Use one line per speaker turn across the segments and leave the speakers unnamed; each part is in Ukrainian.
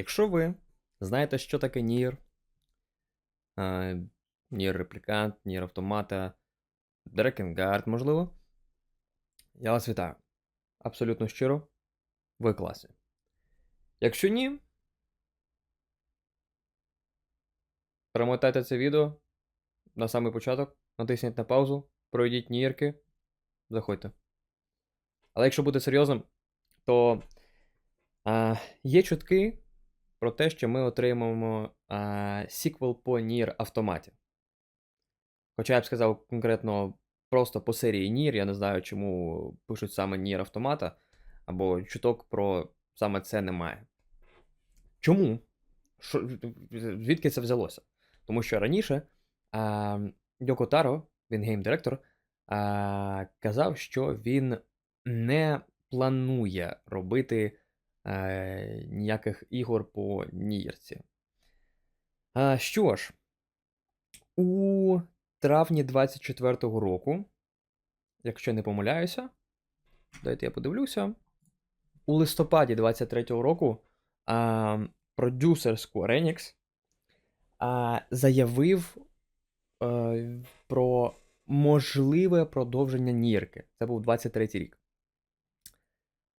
Якщо ви знаєте, що таке е, NIR реплікант, NIR автомата, Drakengard, можливо, я вас вітаю. Абсолютно щиро, ви класні. Якщо ні, перемотайте це відео на самий початок, натисніть на паузу, пройдіть нірки, заходьте. Але якщо бути серйозним, то а, є чутки про те, що ми отримаємо а, сіквел по Нір автоматі. Хоча я б сказав конкретно просто по серії Нір, я не знаю, чому пишуть саме Нір автомата, або чуток про саме це немає. Чому? Що, звідки це взялося? Тому що раніше а, Йоко Таро, він гейм-директор, а, казав, що він не планує робити е, ніяких ігор по Нірці. А, що ж, у травні 24-го року, якщо не помиляюся, дайте я подивлюся. У листопаді 23-го року а, продюсер Square Enix а, заявив а, про можливе продовження Нірки. Це був 23-й рік.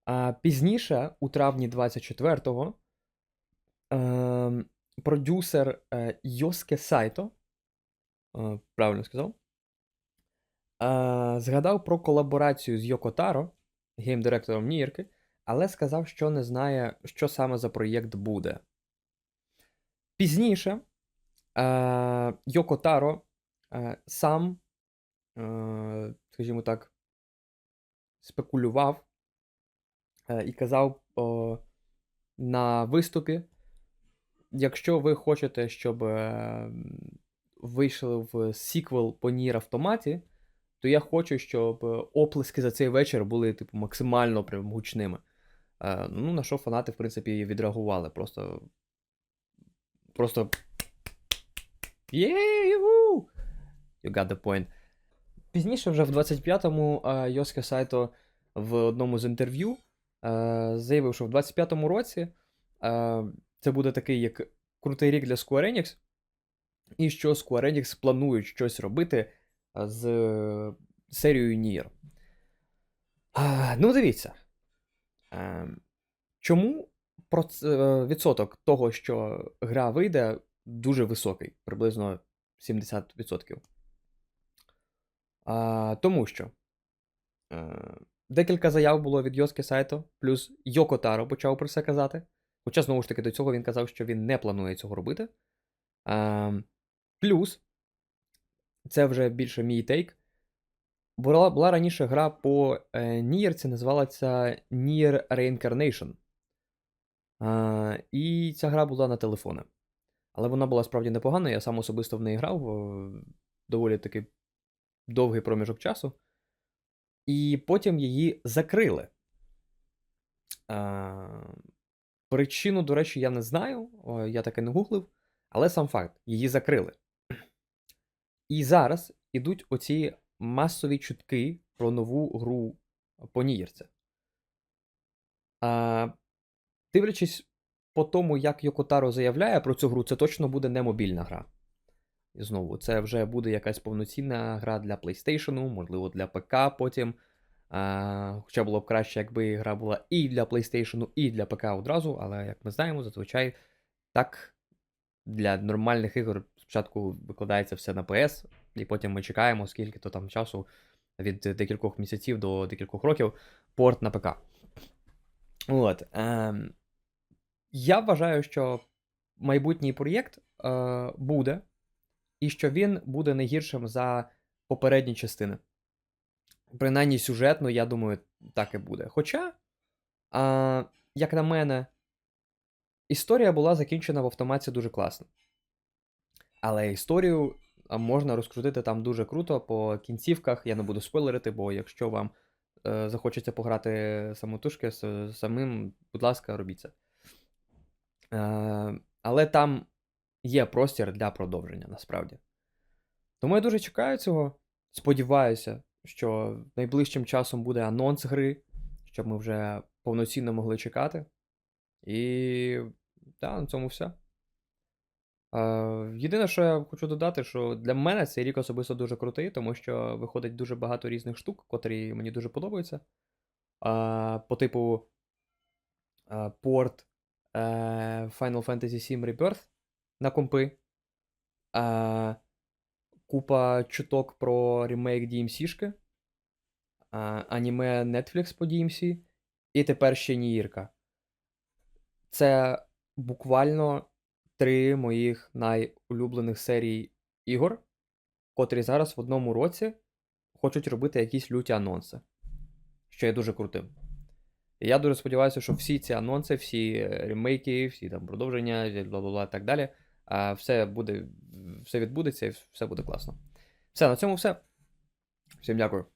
А пізніше, у травні 24-го, е, продюсер Йоске Сайто, е, правильно сказав, е, згадав про колаборацію з Йоко Таро, гейм-директором Нірки, але сказав, що не знає, що саме за проєкт буде. Пізніше е, Йоко Таро е, сам, е, скажімо так, спекулював і казав о, на виступі, якщо ви хочете, щоб е, вийшов сіквел по Нір автоматі, то я хочу, щоб оплески за цей вечір були типу, максимально прям гучними. Е, ну, на що фанати, в принципі, відреагували. Просто. Просто. You got the point. Пізніше, вже в 25-му, е, Йоске Сайто в одному з інтерв'ю е, заявив, що в 25-му році е, це буде такий як крутий рік для Square Enix, і що Square Enix планують щось робити з серією Nier. Ну, дивіться. Чому е, відсоток того, що гра вийде, дуже високий, приблизно 70%. А, Тому що е, декілька заяв було від Йоске Сайто, плюс Йоко Таро почав про це казати. Хоча, знову ж таки, до цього він казав, що він не планує цього робити. А, плюс, це вже більше мій тейк. Була, була раніше гра по е, Нірці, називалася Nier Reincarnation. А, і ця гра була на телефони. Але вона була справді непогана, я сам особисто в неї грав доволі таки довгий проміжок часу. І потім її закрили. А, причину, до речі, я не знаю, я таки не гуглив, але сам факт, її закрили. І зараз ідуть оці масові чутки про нову гру по Нієрце. А, Дивлячись по тому, як Йокотаро заявляє про цю гру, це точно буде не мобільна гра. І знову, це вже буде якась повноцінна гра для PlayStation, можливо, для ПК потім. А, Хоча було б краще, якби гра була і для PlayStation, і для ПК одразу, але, як ми знаємо, зазвичай так для нормальних ігор спочатку викладається все на PS, і потім ми чекаємо, скільки то там часу від декількох місяців до декількох років порт на ПК. От. Ем, я вважаю, що майбутній проєкт е, буде, і що він буде не гіршим за попередні частини. Принаймні сюжетно, я думаю, так і буде. Хоча, е, як на мене, історія була закінчена в автоматі дуже класно. Але історію можна розкрутити там дуже круто по кінцівках. Я не буду спойлерити, бо якщо вам е, захочеться пограти самотужки з самим, будь ласка, робіть це. Е, але там є простір для продовження насправді. Тому я дуже чекаю цього. Сподіваюся, що найближчим часом буде анонс гри, щоб ми вже повноцінно могли чекати. І Та, на цьому все. Е, єдине, що я хочу додати, що для мене цей рік особисто дуже крутий, тому що виходить дуже багато різних штук, котрі мені дуже подобаються. Е, по типу е, порт Final Fantasy VII Rebirth на компи. Е, купа чуток про ремейк DMC-шки. Аніме Netflix по DMC. І тепер ще Ніїрка. Це буквально три моїх найулюблених серій ігор, котрі зараз в одному році хочуть робити якісь люті анонси, що є дуже крутим. І я дуже сподіваюся, що всі ці анонси, всі ремейки, всі там продовження, бла-бла-бла і так далі, а, все буде, все відбудеться і все буде класно. Все, на цьому все. Всім дякую.